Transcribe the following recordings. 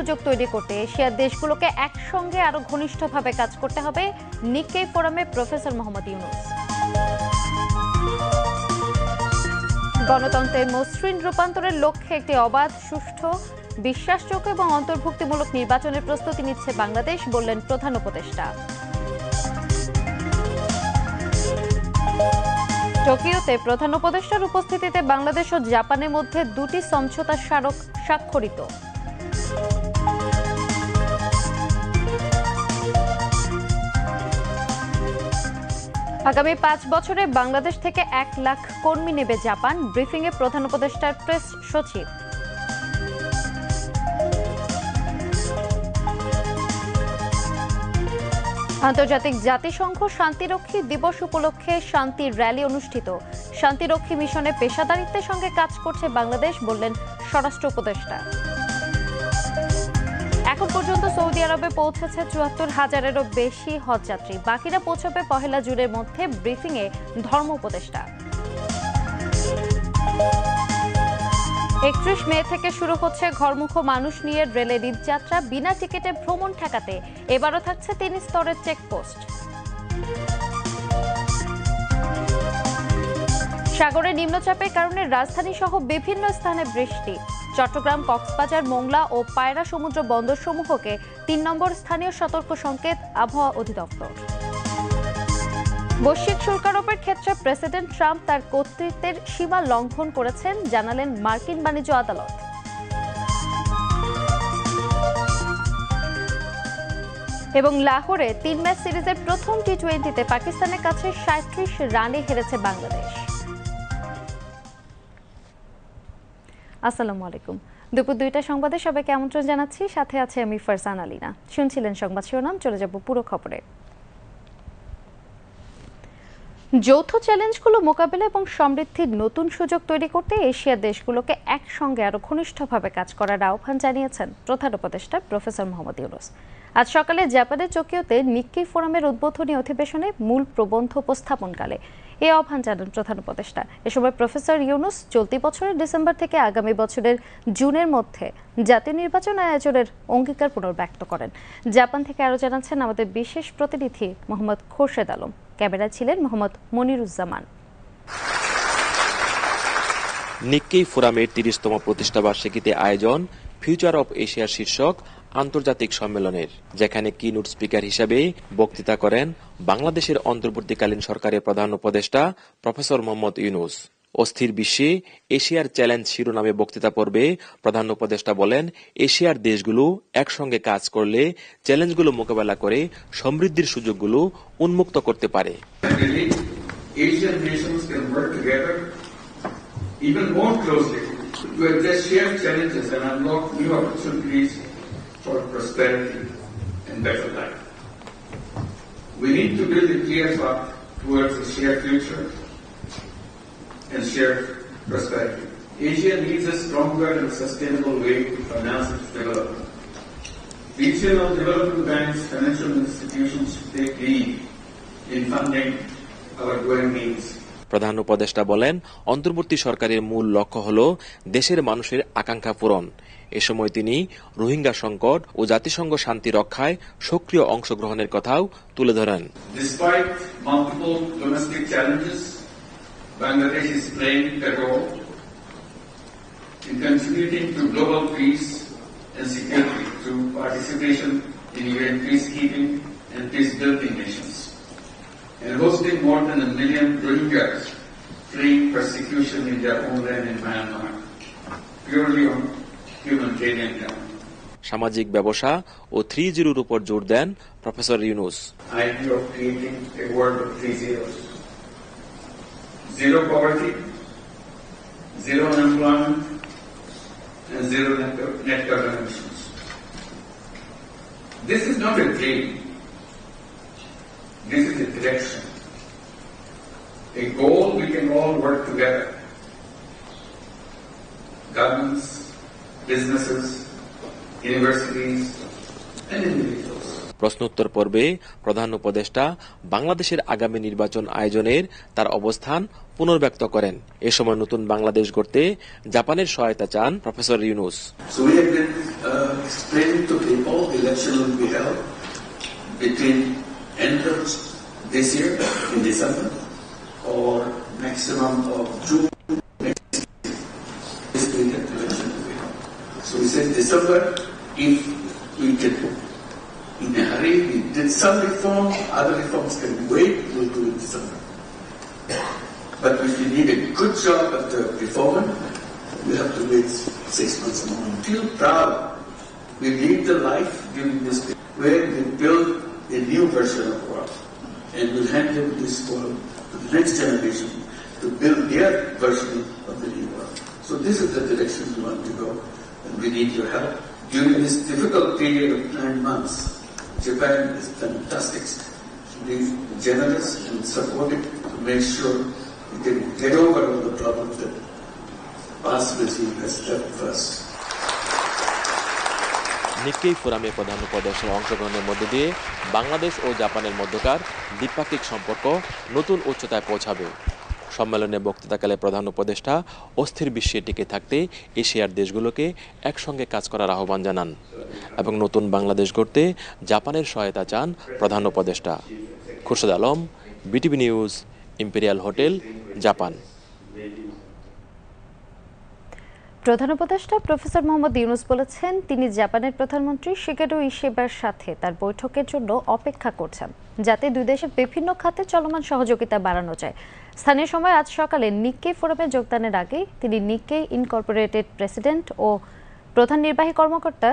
সুযোগ তৈরি করতে এশিয়ার দেশগুলোকে একসঙ্গে আরও ঘনিষ্ঠভাবে কাজ করতে হবে নিক্কেই ফোরামে প্রফেসর মোহাম্মদ ইউনুস। গণতন্ত্রের মসৃণ রূপান্তরের লক্ষ্যে একটি অবাধ, সুষ্ঠু, বিশ্বাসযোগ্য এবং অন্তর্ভুক্তিমূলক নির্বাচনের প্রস্তুতি নিচ্ছে বাংলাদেশ, বললেন প্রধান উপদেষ্টা। টোকিওতে প্রধান উপদেষ্টার উপস্থিতিতে বাংলাদেশ ও জাপানের মধ্যে দুটি সমঝোতা স্মারক স্বাক্ষরিত। আগামী পাঁচ বছরে বাংলাদেশ থেকে এক লাখ কর্মী নেবে জাপান। ব্রিফিংয়ে প্রধান উপদেষ্টার প্রেস সচিব। আন্তর্জাতিক জাতিসংঘ শান্তিরক্ষী দিবস উপলক্ষে শান্তির র্যালি অনুষ্ঠিত। শান্তিরক্ষী মিশনে পেশাদারিত্বের সঙ্গে কাজ করছে বাংলাদেশ বললেন স্বরাষ্ট্র উপদেষ্টা। পর্যন্ত সৌদি আরবে পৌঁছেছে চুয়াত্তর হাজারেরও বেশি হজযাত্রী। বাকিরা পৌঁছবে পহেলা জুনের মধ্যে ব্রিফিংয়ে ধর্ম উপদেষ্টা। একত্রিশ মে থেকে শুরু হচ্ছে ঘরমুখ মানুষ নিয়ে রেলের ঈদযাত্রা বিনা টিকিটে ভ্রমণ ঠেকাতে এবারও থাকছে তিন স্তরের চেকপোস্ট। সাগরে নিম্নচাপের কারণে রাজধানী সহ বিভিন্ন স্থানে বৃষ্টি। চট্টগ্রাম, কক্সবাজার, মোংলা ও পায়রা সমুদ্র বন্দর সমূহকে তিন নম্বর স্থানীয় সতর্ক সংকেত আবহাওয়া অধিদপ্তর। বৈশ্বিক শুল্ক আরোপের ক্ষেত্রে প্রেসিডেন্ট ট্রাম্প তার কর্তৃত্বের সীমা লঙ্ঘন করেছেন, জানালেন মার্কিন বাণিজ্য আদালত। এবং লাহোরে তিন ম্যাচ সিরিজের প্রথম টি টোয়েন্টিতে পাকিস্তানের কাছে সাঁত্রিশ রানে হেরেছে বাংলাদেশ। আসসালামু আলাইকুম। দুপুর দুইটা সংবাদে সবাইকে আমন্ত্রণ জানাচ্ছি। সাথে আছে আমি ফারসান আলিনা। শুনছিলেন সংবাদ শিরোনাম, চলে যাব পুরো খবরে। যৌথ চ্যালেঞ্জগুলো মোকাবেলা এবং সমৃদ্ধির নতুন সুযোগ তৈরি করতে এশিয়ার দেশগুলোকে একসঙ্গে আরও ঘনিষ্ঠভাবে কাজ করার আহ্বান জানিয়েছেন প্রধান উপদেষ্টা প্রফেসর মোহাম্মদ ইউনুস। আজ সকালে জাপানের টোকিওতে নিক্কি ফোরামের উদ্বোধনী অধিবেশনে মূল প্রবন্ধ উপস্থাপনকালে এ আহ্বান জানান প্রধান উপদেষ্টা। এ সময় প্রফেসর ইউনুস চলতি বছরের ডিসেম্বর থেকে আগামী বছরের জুনের মধ্যে জাতীয় নির্বাচন আয়োজনের অঙ্গীকার পুনর্ব্যক্ত করেন। জাপান থেকে আরও জানাচ্ছেন আমাদের বিশেষ প্রতিনিধি মোহাম্মদ খোরশেদ আলম। ক্যামেরায় ছিলেন মোহাম্মদ মনিরুজ্জামান। নিক্কেই ফোরামের তিরিশতম প্রতিষ্ঠা বার্ষিকীতে আয়োজন ফিউচার অব এশিয়ার শীর্ষক আন্তর্জাতিক সম্মেলনের, যেখানে কিনুট স্পিকার হিসাবে বক্তৃতা করেন বাংলাদেশের অন্তর্বর্তীকালীন সরকারের প্রধান উপদেষ্টা প্রফেসর মোহাম্মদ ইউনুস অস্থির বিশ্বে এশিয়ার চ্যালেঞ্জ শিরোনামে বক্তৃতা পর্বে প্রধান উপদেষ্টা বলেন, এশিয়ার দেশগুলো একসঙ্গে কাজ করলে চ্যালেঞ্জগুলো মোকাবেলা করে সমৃদ্ধির সুযোগগুলো উন্মুক্ত করতে পারে and better life. We need to build a clear path towards a shared future and shared prosperity. Asia needs a stronger and sustainable way to finance its development. Regional development banks, financial institutions should take lead in funding our growing needs. প্রধান উপদেষ্টা বলেন অন্তর্বর্তী সরকারের মূল লক্ষ্য হল দেশের মানুষের আকাঙ্ক্ষা পূরণ এ সময় তিনি রোহিঙ্গা সংকট ও জাতিসংঘ শান্তি রক্ষায় সক্রিয় অংশগ্রহণের কথাও তুলে ধরেন Bangladesh is playing a role in contributing to global peace and security through participation in UN peacekeeping and peace-building missions, and hosting more than a million Rohingyas fleeing persecution in their homeland in Myanmar, purely on humanitarian grounds. সামাজিক ব্যবসা ও three জিরোর উপর জোর দেন professor Yunus idea of creating a world of three zeros. Zero poverty, zero unemployment, and zero net, net carbon emissions. This is not a dream. This is a direction. A goal we can all work together. Governments, businesses, universities, and individuals. প্রশ্নোত্তর পর্বে প্রধান উপদেষ্টা বাংলাদেশের আগামী নির্বাচন আয়োজনের তার অবস্থান পুনর্ব্যক্ত করেন এ সময় নতুন বাংলাদেশ গড়তে জাপানের সহায়তা চান professor Yunus uh, between of this year in December or maximum of June next year. This. So we said December if we can in a hurry, we did some reform, other reforms can wait, we'll do it December. But if we need a good job at the reform, we have to wait six months more. Feel proud. We lead the life during this period where we build a new version of world. And we'll hand over this world to the next generation to build their version of the new world. So this is the direction we want to go. And we need your help. During this difficult period of nine months, Japan is fantastic. Be generous and supportive to make sure we can get over all the problems that past regime has left us. Nikkei ফোরামে প্রধান উপদেশের অংশগ্রহণের মধ্যে দিয়ে বাংলাদেশ ও জাপানের মধ্যকার দ্বিপাক্ষিক সম্পর্ক নতুন উচ্চতায় পৌঁছাবে। সম্মেলনে বক্তৃতাকালে প্রধান উপদেষ্টা অস্থির বিশ্বে টিকে থাকতে এশিয়ার দেশগুলোকে একসঙ্গে কাজ করার আহ্বান জানান এবং নতুন বাংলাদেশ গড়তে জাপানের সহায়তা চান প্রধান উপদেষ্টা। Khurshed Alam, BTV news, imperial hotel, Japan. প্রধান উপদেষ্টা প্রফেসর মোহাম্মদ ইউনুস বলেছেন, তিনি জাপানের প্রধানমন্ত্রী শিগেরো ইশেবার সাথে তার বৈঠকের জন্য অপেক্ষা করছেন, যাতে দুই দেশের বিভিন্ন খাতে চলমান সহযোগিতা বাড়ানো যায়। স্থানীয় সময় আজ সকালে নিক্কে ফোরামে যোগদানের আগে তিনি নিক্কে ইনকর্পোরেটেড প্রেসিডেন্ট ও প্রধান নির্বাহী কর্মকর্তা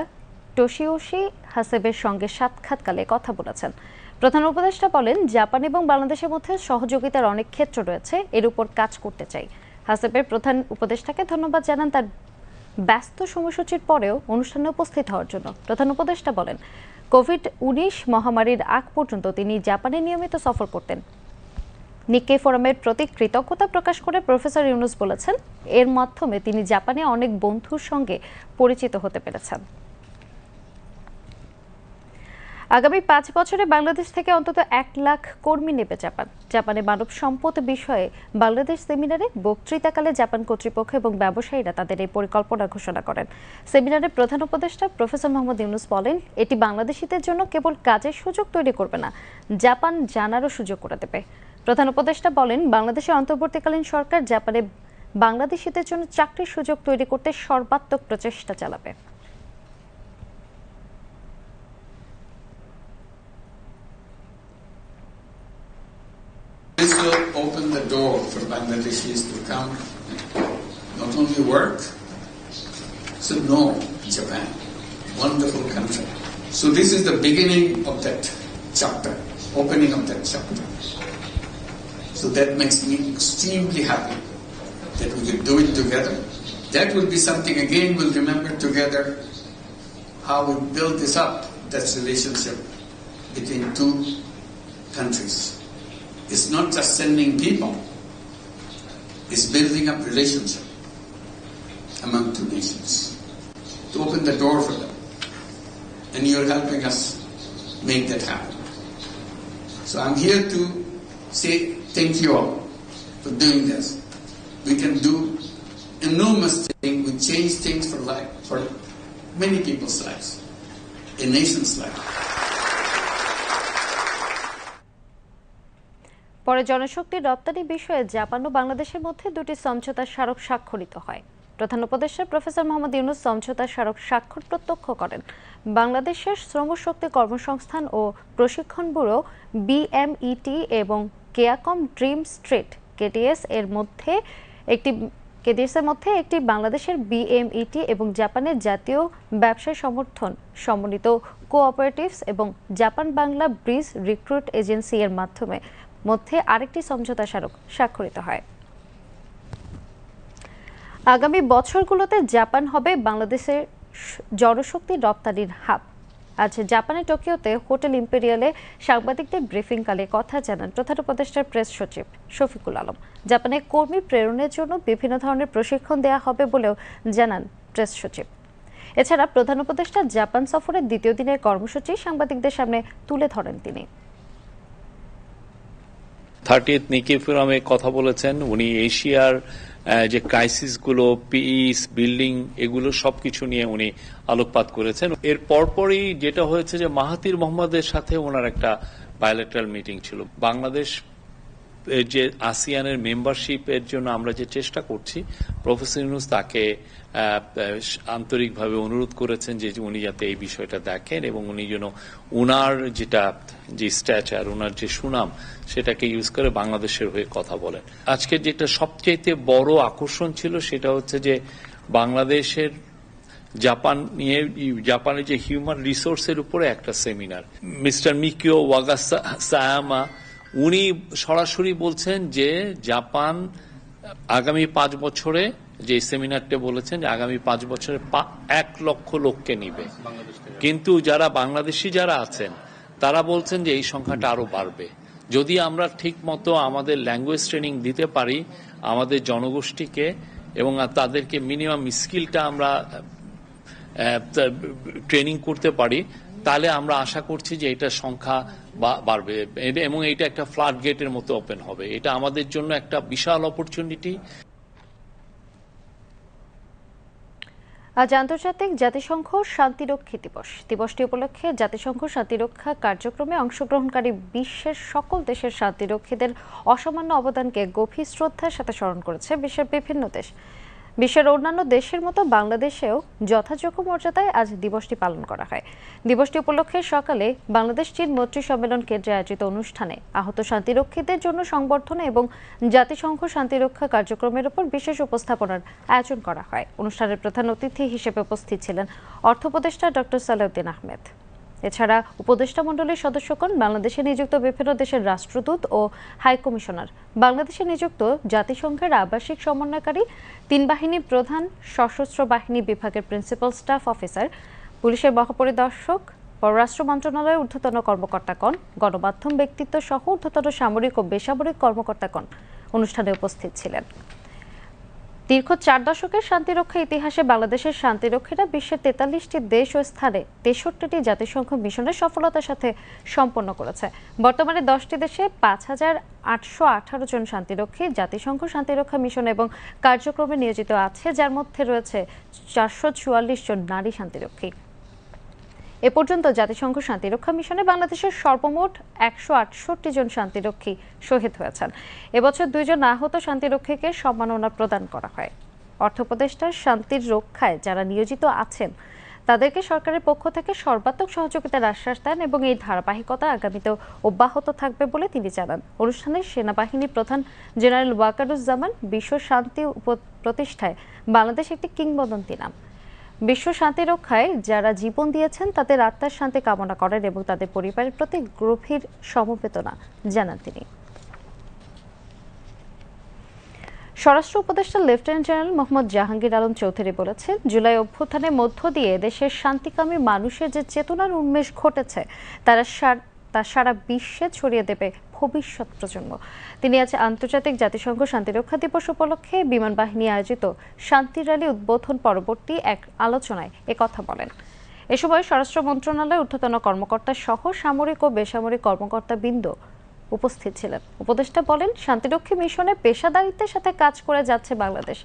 টোশিওশি হাসেবের সঙ্গে সাক্ষাৎকালে কথা বলেছেন। প্রধান উপদেষ্টা বলেন, জাপান এবং বাংলাদেশের মধ্যে সহযোগিতার অনেক ক্ষেত্র রয়েছে, এর উপর কাজ করতে চাই। হাসেবের প্রধান উপদেষ্টাকে ধন্যবাদ জানান তার ব্যস্ত সময়সূচির পরেও অনুষ্ঠানে উপস্থিত হওয়ার জন্য। প্রধান উপদেষ্টা বলেন কোভিড উনিশ মহামারীর আগ পর্যন্ত তিনি জাপানে নিয়মিত সফর করতেন। নিক্কে ফোরামের প্রতি কৃতজ্ঞতা প্রকাশ করে প্রফেসর ইউনুস বলেছেন, এর মাধ্যমে তিনি জাপানে অনেক বন্ধুর সঙ্গে পরিচিত হতে পেরেছেন। আগামী পাঁচ বছরে বাংলাদেশ থেকে অন্তত এক লাখ কর্মী নেবে জাপান। জাপানে মানব সম্পদ বিষয়ে বাংলাদেশ সেমিনারে বক্তৃতাকালে জাপান কর্তৃপক্ষ এবং ব্যবসায়ীরা তাদের এই পরিকল্পনা ঘোষণা করেন। সেমিনারে প্রধান উপদেষ্টা প্রফেসর মোহাম্মদ ইউনুস বলেন, এটি বাংলাদেশিদের জন্য কেবল কাজের সুযোগ তৈরি করবে না, জাপান জানারও সুযোগ করে দেবে। প্রধান উপদেষ্টা বলেন, বাংলাদেশের অন্তর্বর্তীকালীন সরকার জাপানে বাংলাদেশিদের জন্য চাকরির সুযোগ তৈরি করতে সর্বাত্মক প্রচেষ্টা চালাবে। This will open the door for Bangladeshis to come, not only work, so no, Japan, wonderful country. So this is the beginning of that chapter, opening of that chapter. So that makes me extremely happy that we can do it together. That will be something again we'll remember together how we build this up, that relationship between two countries. It's not just sending people, it's building up relationship among two nations to open the door for them. And you're helping us make that happen. So I'm here to say thank you all for doing this. We can do enormous things. We change things for life, for many people's lives, a nation's life. পরে জনশক্তি রপ্তানি বিষয়ে Japan ও বাংলাদেশের মধ্যে দুটি সমঝোতা স্মারক স্বাক্ষরিত হয়। প্রধান উপদেষ্টা প্রফেসর মোহাম্মদ ইউনুস সমঝোতা স্মারক স্বাক্ষর প্রত্যক্ষ করেন। বাংলাদেশের শ্রমশক্তি কর্মসংস্থান ও প্রশিক্ষণ ব্যুরো বিএমইটি এবং কেয়াকম ড্রিম স্ট্রিট, কেটিএস এর মধ্যে একটি কেডিএস এর মধ্যে একটি বাংলাদেশের বিএমইটি এবং জাপানের জাতীয় ব্যবসায় সমর্থন, সমন্বিত কোঅপারেটিভস এবং Japan Bangla bridge recruit agency এর মাধ্যমে মধ্যে আরেকটি সমঝোতা স্মারক স্বাক্ষরিত হয়। আগামী বছরগুলোতে জাপান হবে বাংলাদেশের জনশক্তি রপ্তানির হাব। আজ জাপানের টোকিওতে হোটেল ইম্পেরিয়ালে সাংবাদিকদের ব্রিফিংকালে কথা জানান প্রধান উপদেষ্টার প্রেস সচিব শফিকুল আলম। জাপানে কর্মী প্রেরণের জন্য বিভিন্ন ধরনের প্রশিক্ষণ দেওয়া হবে বলেও জানান প্রেস সচিব। এছাড়া প্রধান উপদেষ্টা জাপান সফরের দ্বিতীয় দিনের কর্মসূচি সাংবাদিকদের সামনে তুলে ধরেন তিনি। থার্টিয়েথ নিকে ফোরামে কথা বলেছেন, উনি এশিয়ার যে ক্রাইসিসগুলো, পিস, বিল্ডিং, এগুলো সবকিছু নিয়ে উনি আলোকপাত করেছেন। এর পরপরই যেটা হয়েছে যে মাহাতির মোহাম্মদের সাথে ওনার একটা বায়োলেটারাল মিটিং ছিল। বাংলাদেশ যে আসিয়ানের মেম্বারশিপের জন্য আমরা যে চেষ্টা করছি প্রফেসর ইউনুস তাকে আন্তরিকভাবে অনুরোধ করেছেন যে উনি যাতে এই বিষয়টা দেখেন এবং উনি যেন উনার যেটা, যে স্ট্যাচার ওনার যে সুনাম, সেটাকে ইউজ করে বাংলাদেশের হয়ে কথা বলেন। আজকে যেটা সবচেয়ে বড় আকর্ষণ ছিল সেটা হচ্ছে যে বাংলাদেশের জাপান নিয়ে, জাপানের যে হিউম্যান রিসোর্সের উপরে একটা সেমিনার মিস্টার মিকিও ওয়াগাসায়ামা উনি সরাসরি বলছেন যে জাপান আগামী পাঁচ বছরে যে সেমিনারটা বলেছেন যে আগামী পাঁচ বছরে এক লক্ষ লোককে নিবে। কিন্তু যারা বাংলাদেশি যারা আছেন তারা বলছেন যে এই সংখ্যাটা আরও বাড়বে। যদি আমরা ঠিক মতো আমাদের ল্যাঙ্গুয়েজ ট্রেনিং দিতে পারি আমাদের জনগোষ্ঠীকে এবং তাদেরকে মিনিমাম স্কিলটা আমরা ট্রেনিং করতে পারি তাহলে আমরা আশা করছি যে এটা সংখ্যা বাড়বে। এবং এটা একটা ফ্লাড গেটের মতো ওপেন হবে। এটা আমাদের জন্য একটা বিশাল অপরচুনিটি। আজ আন্তর্জাতিক জাতিসংঘ শান্তিরক্ষী দিবস। দিবসটি উপলক্ষে জাতিসংঘ শান্তিরক্ষা কার্যক্রমে অংশগ্রহণকারী বিশ্বের সকল দেশের শান্তিরক্ষীদের অসামান্য অবদানকে গভীর শ্রদ্ধার সাথে স্মরণ করেছে বিশ্বের বিভিন্ন দেশ। বিশ্বের অন্যান্য দেশের মতো বাংলাদেশেও যথাযোগ্য মর্যাদায় আজ দিবসটি পালন করা হয়। দিবসটি উপলক্ষে সকালে বাংলাদেশ চীন মৈত্রী সম্মেলন কেন্দ্রে আয়োজিত অনুষ্ঠানে আহত শান্তিরক্ষীদের জন্য সংবর্ধনা এবং জাতিসংঘ শান্তিরক্ষা কার্যক্রমের উপর বিশেষ উপস্থাপনার আয়োজন করা হয়। অনুষ্ঠানের প্রধান অতিথি হিসেবে উপস্থিত ছিলেন অর্থ উপদেষ্টা ডক্টর সালাউদ্দিন আহমেদ। এছাড়া উপদেষ্টা মণ্ডলীর সদস্যগণ বাংলাদেশে নিযুক্ত বিভিন্ন দেশের রাষ্ট্রদূত ও হাই কমিশনার। বাংলাদেশে নিযুক্ত জাতিসংঘের আবাসিক সমন্বয়কারী, তিন বাহিনী প্রধান, সশস্ত্র বাহিনী বিভাগের প্রিন্সিপাল স্টাফ অফিসার, পুলিশের মহাপরিদর্শক, পররাষ্ট্র মন্ত্রণালয়ের ঊর্ধ্বতন কর্মকর্তাগণ গণমাধ্যম ব্যক্তিত্ব সহ ঊর্ধ্বতন সামরিক ও বেসামরিক কর্মকর্তাগণ অনুষ্ঠানে উপস্থিত ছিলেন। দীর্ঘ চার দশকের শান্তিরক্ষা ইতিহাসে বাংলাদেশের শান্তিরক্ষীরা বিশ্বের তেতাল্লিশটি দেশ ও স্থানে তেষট্টিটি জাতিসংঘ মিশনের সফলতার সাথে সম্পন্ন করেছে। বর্তমানে দশটি দেশে পাঁচ হাজার আটশো আঠারো জন শান্তিরক্ষী জাতিসংঘ শান্তিরক্ষা মিশন এবং কার্যক্রমে নিয়োজিত আছে, যার মধ্যে রয়েছে চারশো চুয়াল্লিশ জন নারী শান্তিরক্ষী। এ পর্যন্ত জাতিসংঘ শান্তিরক্ষা মিশনে বাংলাদেশের সর্বমোট একশো আটষট্টি জন শান্তিরক্ষী শহীদ হয়েছেন। এবছর দুইজন আহত শান্তিরক্ষীকে সম্মাননা প্রদান করা হয়। অর্থ শান্তির রক্ষায় যারা নিয়োজিত আছেন, তাদেরকে সরকারের পক্ষ থেকে সর্বাত্মক সহযোগিতার আশ্বাস দেন এবং এই ধারাবাহিকতা আগামীতেও অব্যাহত থাকবে বলে তিনি জানান। অনুষ্ঠানে সেনাবাহিনী প্রধান জেনারেল ওয়াকারুজ্জামান বিশ্ব শান্তি প্রতিষ্ঠায় বাংলাদেশ একটি কিংবদন্তি নাম। বিশ্ব শান্তি রক্ষায় যারা জীবন দিয়েছেন, তাদের আত্মার শান্তি কামনা করেন এবং তাদের পরিবারের প্রতি গভীর সমবেদনা জানান তিনি। স্বরাষ্ট্র উপদেষ্টা লেফটেন্যান্ট জেনারেল মোহাম্মদ জাহাঙ্গীর আলম চৌধুরী বলেছেন, জুলাই অভ্যুত্থানের মধ্য দিয়ে দেশের শান্তিকামী মানুষের যে চেতনার উন্মেষ ঘটেছে, তারা তা সারা বিশ্বে ছড়িয়ে দেবে ভবিষ্যৎ প্রজন্ম। তিনি আজ আন্তর্জাতিক জাতিসংঘ শান্তিরক্ষা দিবস উপলক্ষে বিমান বাহিনী আয়োজিত শান্তি র্যালি উদ্বোধন পরবর্তী এক আলোচনায় একথা বলেন। এ সময় স্বরাষ্ট্র মন্ত্রণালয়ের ঊর্ধ্বতন কর্মকর্তা সহ সামরিক ও বেসামরিক কর্মকর্তা বৃন্দ উপস্থিত ছিলেন। উপদেষ্টা বলেন, শান্তিরক্ষী মিশনে পেশাদারিত্বের সাথে কাজ করে যাচ্ছে বাংলাদেশ।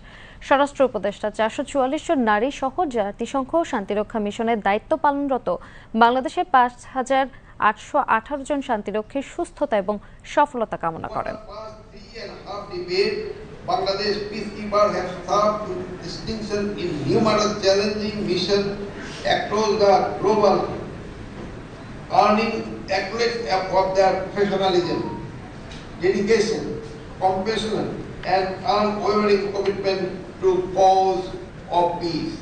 স্বরাষ্ট্র উপদেষ্টা চারশো চুয়াল্লিশ জন নারী সহ জাতিসংঘ শান্তিরক্ষা মিশনের দায়িত্ব পালনরত বাংলাদেশের পাঁচ হাজার আটশো আঠারো জন শান্তিরক্ষীর সুস্থতা এবং সফলতা কামনা করেন Bangladesh peacekeepers have served with distinction in numerous challenging missions across the global, earning accolades for their professionalism, dedication, compassion, and unwavering commitment to cause of peace.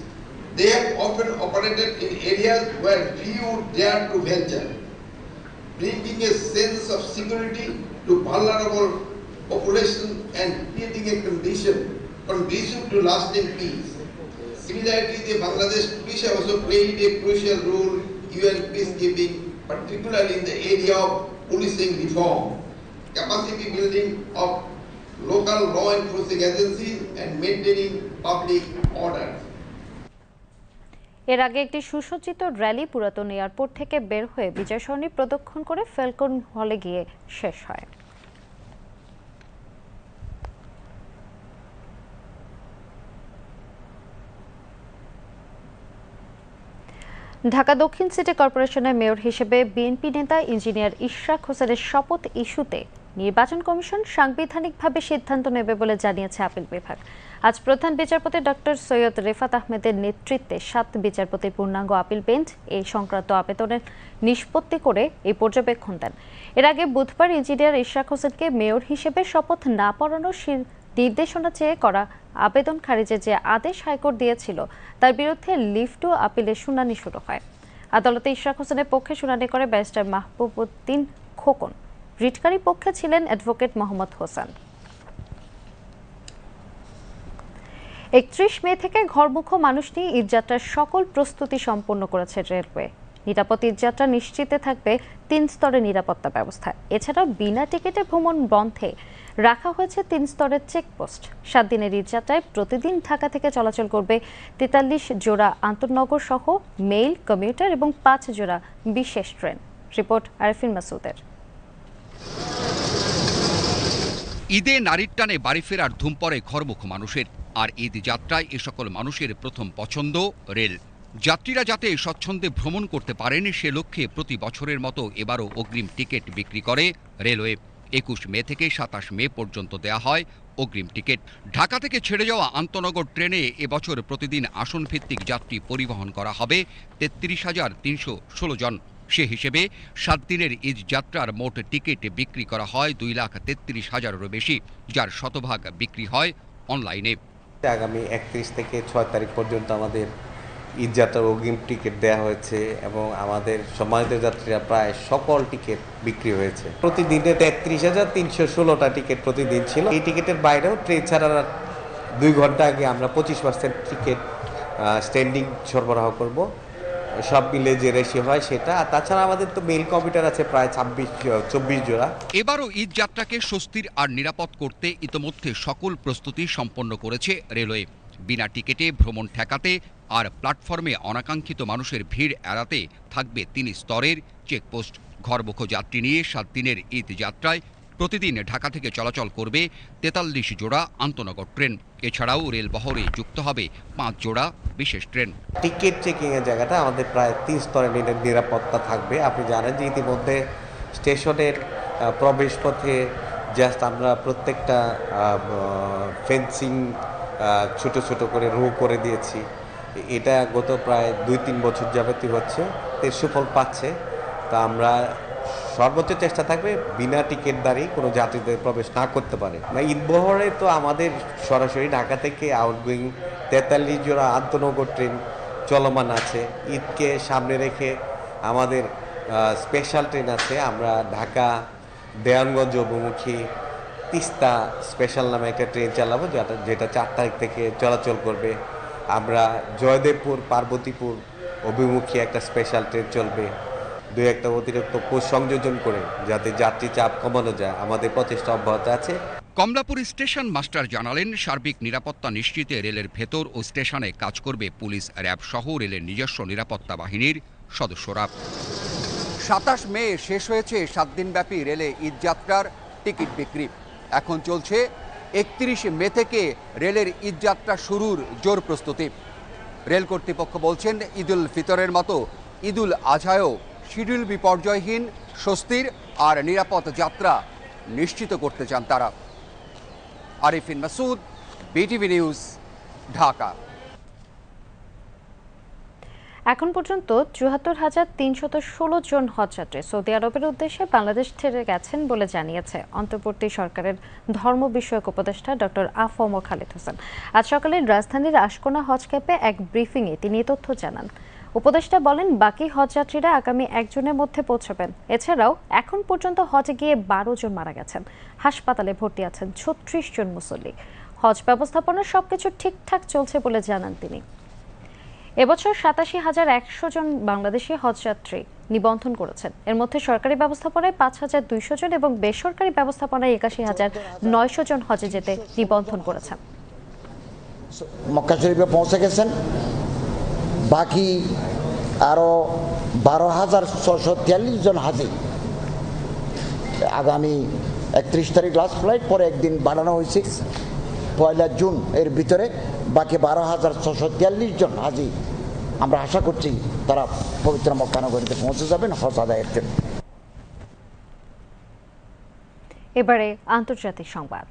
They have often operated in areas where few dare to venture bringing a sense of security to vulnerable population and creating a condition conducive to lasting peace. Similarly, the Bangladesh police have also played a crucial role in UN peacekeeping, particularly in the area of policing reform, capacity building of local law enforcing agencies and maintaining public order. এর আগে একটি সুসজ্জিত rally পুরাতন airport থেকে বের হয়ে বিজয় প্রদক্ষিণ করে ফেলকন হলে গিয়ে শেষ হয়। ঢাকা দক্ষিণ সিটি কর্পোরেশনের মেয়র হিসেবে বিএনপি নেতা ইঞ্জিনিয়ার ইশরাক হোসেনের শপথ ইস্যুতে নির্বাচন কমিশন সাংবিধানিকভাবে সিদ্ধান্ত নেবে বলে জানিয়েছে আপিল বিভাগ। আজ প্রধান বিচারপতি ডক্টর সৈয়দ রেফাত আহমেদের নেতৃত্বে সাত বিচারপতির পূর্ণাঙ্গ আপিল বেঞ্চ এই সংক্রান্ত আবেদনের নিষ্পত্তি করে এই পর্যবেক্ষণ দেন। এর আগে বুধবার ইঞ্জিনিয়ার ইশরাক হোসেনকে মেয়র হিসেবে শপথ না পড়ানোর নির্দেশনা চেয়ে করা আবেদন খারিজে যে আদেশ হাইকোর্ট দিয়েছিল, তার বিরুদ্ধে লিভ টু আপিলের শুনানি শুরু হয়। আদালতে ইশরাক হোসেনের পক্ষে শুনানি করে ব্যারিস্টার মাহবুব উদ্দিন খোকন। রিটকারী পক্ষে ছিলেন অ্যাডভোকেট মোহাম্মদ হোসেন। একত্রিশ মে থেকে ঘরমুখ মানুষ নিয়ে ঈদযাত্রার সকল প্রস্তুতি সম্পন্ন করেছে রেলওয়ে। নিরাপদ ঈদযাত্রা নিশ্চিতে থাকবে তিন স্তরের নিরাপত্তা ব্যবস্থা। এছাড়াও বিনা টিকিটে ভ্রমণ বন্ধে রাখা হয়েছে তিন স্তরের চেকপোস্ট। সাত দিনের ঈদযাত্রায় প্রতিদিন ঢাকা থেকে চলাচল করবে তেতাল্লিশ জোড়া আন্তনগর সহ মেইল, কমিউটার এবং পাঁচ জোড়া বিশেষ ট্রেন। রিপোর্ট আরফিন মাসুদের ঈদে নারীর টানে বাড়ি ফেরার ধুম পড়ে ঘরমুখ মানুষের। আর ঈদ যাত্রায় এ সকল মানুষের প্রথম পছন্দ রেল। যাত্রীরা যাতে স্বচ্ছন্দে ভ্রমণ করতে পারেন, সে লক্ষ্যে প্রতি বছরের মতো এবারও অগ্রিম টিকিট বিক্রি করে রেলওয়ে। একুশ মে থেকে সাতাশ মে পর্যন্ত দেয়া হয় অগ্রিম টিকিট। ঢাকা থেকে ছেড়ে যাওয়া আন্তনগর ট্রেনে এবছর প্রতিদিন আসন ভিত্তিক যাত্রী পরিবহন করা হবে তেত্রিশ হাজার তিনশো ষোলো জন। সে হিসেবে সাত দিনের ঈদ যাত্রার মোট টিকিট বিক্রি করা হয় দুই লাখ তেত্রিশ হাজারেরও বেশি, যার শতভাগ বিক্রি হয় অনলাইনে। আগামী একত্রিশ থেকে ছয় তারিখ পর্যন্ত আমাদের ঈদযাত্রার অগ্রিম টিকিট দেওয়া হয়েছে এবং আমাদের সম্মানিত যাত্রীরা প্রায় সকল টিকিট বিক্রি হয়েছে। প্রতিদিনে তেত্রিশ হাজার তিনশো ষোলোটা টিকিট প্রতিদিন ছিল। এই টিকিটের বাইরেও ট্রেন ছাড়ার দুই ঘণ্টা আগে আমরা পঁচিশ পার্সেন্ট টিকিট স্ট্যান্ডিং সরবরাহ করব। সব মিলে যে রেশি হয় সেটা। আর তাছাড়া আমাদের তো মেল কম্পিউটার আছে প্রায় ছাব্বিশ, চব্বিশ জোড়া। এবারও ঈদ যাত্রাকে স্বস্তির আর নিরাপদ করতে ইতোমধ্যে সকল প্রস্তুতি সম্পন্ন করেছে রেলওয়ে। বিনা টিকিটে ভ্রমণ ঠেকাতে আর প্ল্যাটফর্মে অনাকাঙ্ক্ষিত মানুষের ভিড় এড়াতে থাকবে তিন স্তরের চেকপোস্ট ঘরমুখ যাত্রী নিয়ে সাত দিনের ঈদ যাত্রায় প্রতিদিন ঢাকা থেকে চলাচল করবে তেতাল্লিশ জোড়া আন্তনগর ট্রেন। এছাড়াও রেল বহরে যুক্ত হবে পাঁচ জোড়া বিশেষ ট্রেন। টিকিট চেকিং এর জায়গাটা আমাদের প্রায় তিন স্তরের নিরাপত্তা থাকবে। আপনি জানেন যে ইতিমধ্যে স্টেশনের আহ, প্রবেশ পথে জাস্ট আমরা প্রত্যেকটা ফেন্সিং ছোট ছোট করে রো করে দিয়েছি। এটা গত প্রায় দুই তিন বছর যাবতীয় হচ্ছে। এর সুফল পাচ্ছে। তা আমরা সর্বোচ্চ চেষ্টা থাকবে বিনা টিকিট দাঁড়িয়ে কোনো যাত্রীদের প্রবেশ না করতে পারে। না ঈদবহরে তো আমাদের সরাসরি ঢাকা থেকে আউটগোয়িং তেতাল্লিশ জোড়া আন্তনগর ট্রেন চলমান আছে। ঈদকে সামনে রেখে আমাদের স্পেশাল ট্রেন আছে। আমরা ঢাকা দেয়ানগঞ্জ অভিমুখী তিস্তা স্পেশাল নামে একটা ট্রেন চালাবো যেটা যেটা চার তারিখ থেকে চলাচল করবে। আমরা জয়দেবপুর, পার্বতীপুর অভিমুখী একটা স্পেশাল ট্রেন চলবে। দুই একটা অতিরিক্ত কোচ সংযোজন করে যাতে যাত্রী চাপ কমানো যায়। আমাদের প্রচেষ্টা অব্যাহত আছে। কমলাপুর স্টেশন মাস্টার জানালেন সার্বিক নিরাপত্তা নিশ্চিতে রেলের ভেতর ও স্টেশনে কাজ করবে পুলিশ র্যাব সহ রেলের নিজস্ব নিরাপত্তা বাহিনীর সদস্যরা। সাতাশ মে শেষ হয়েছে সাত দিনব্যাপী রেলে ঈদযাত্রার টিকিট বিক্রি। এখন চলছে একত্রিশ মে থেকে রেলের ঈদযাত্রা শুরুর জোর প্রস্তুতি। রেল কর্তৃপক্ষ বলছেন ঈদুল ফিতরের মতো ঈদুল আজহায়ও শিডিউল বিপর্যয়হীন, স্বস্তির আর নিরাপদ যাত্রা নিশ্চিত করতে চান তারা। Arifin Masud, BTV news, Dhaka. এখন পর্যন্ত চুয়াত্তর হাজার তিনশত ষোলো জন হজযাত্রী সৌদি আরবের উদ্দেশ্যে বাংলাদেশ ছেড়ে গেছেন বলে জানিয়েছে অন্তর্বর্তী সরকারের ধর্ম বিষয়ক উপদেষ্টা ডক্টর আফম খালিদ হোসেন। আজ সকালে রাজধানীর আশকোনা হজ ক্যাম্পে এক ব্রিফিংয়ে তিনি তথ্য জানান। উপদেষ্টা বলেন, বাকি হজযাত্রীরা আগামী একজনের মধ্যে পৌঁছবেন। এছাড়াও, এখন পর্যন্ত হজে গিয়ে বারো জন মারা গেছেন। হাসপাতালে ভর্তি আছেন ছত্রিশ জন মুসল্লি। হজ ব্যবস্থাপনা সবকিছু ঠিকঠাক চলছে বলে জানান তিনি। এবছর সাতাশি হাজার একশো জন বাংলাদেশি হজযাত্রী নিবন্ধন করেছেন। এর মধ্যে সরকারি ব্যবস্থাপনায় পাঁচ হাজার দুইশো জন এবং বেসরকারি ব্যবস্থাপনায় একাশি হাজার নয়শো জন হজে যেতে নিবন্ধন করেছেন। মক্কা শরীফে পৌঁছে গেছেন। বাকি আরও বারো হাজার ছশো তিয়াল্লিশ জন হাজি আগামী একত্রিশ তারিখ লাস্ট ফ্লাইট পরে একদিন বাড়ানো হয়েছে। পয়লা জুন এর ভিতরে বাকি বারো হাজার ছশো তিয়াল্লিশ জন হাজি আমরা আশা করছি তারা পবিত্র মক্কানগরীতে পৌঁছে যাবেন হজ আদায়ের জন্য। এবারে আন্তর্জাতিক সংবাদ।